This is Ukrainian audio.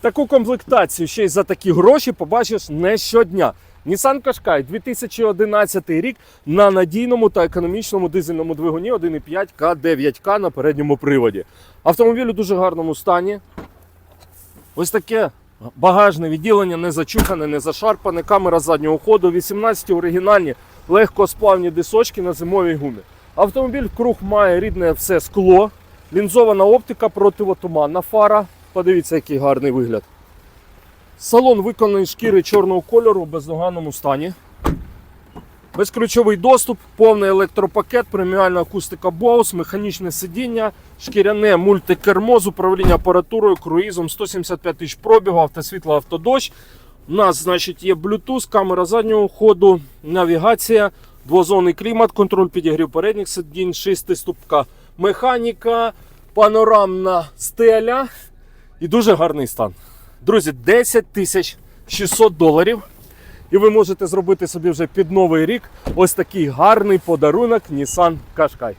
Таку комплектацію ще й за такі гроші побачиш не щодня. Nissan Qashqai 2011 рік на надійному та економічному дизельному двигуні 1,5 К9К на передньому приводі. Автомобіль у дуже гарному стані. Ось таке багажне відділення, не зачухане, не зашарпане, камера заднього ходу, 18 оригінальні легкосплавні дисочки на зимовій гумі. Автомобіль круг має рідне все скло, лінзована оптика, противотуманна фара. Подивіться, який гарний вигляд. Салон виконаний шкіри чорного кольору в бездоганному стані. Безключовий доступ, повний електропакет, преміальна акустика Bose, механічне сидіння, шкіряне мультикермо з управління апаратурою, круїзом 175 тисяч пробігу, автосвітло, автодощ. У нас, значить, є Bluetooth, камера заднього ходу, навігація, двозонний клімат, контроль підігрів передніх сидінь, шестиступка механіка, панорамна стеля і дуже гарний стан. Друзі, 10 тисяч 600 доларів. І ви можете зробити собі вже під новий рік ось такий гарний подарунок Nissan Qashqai.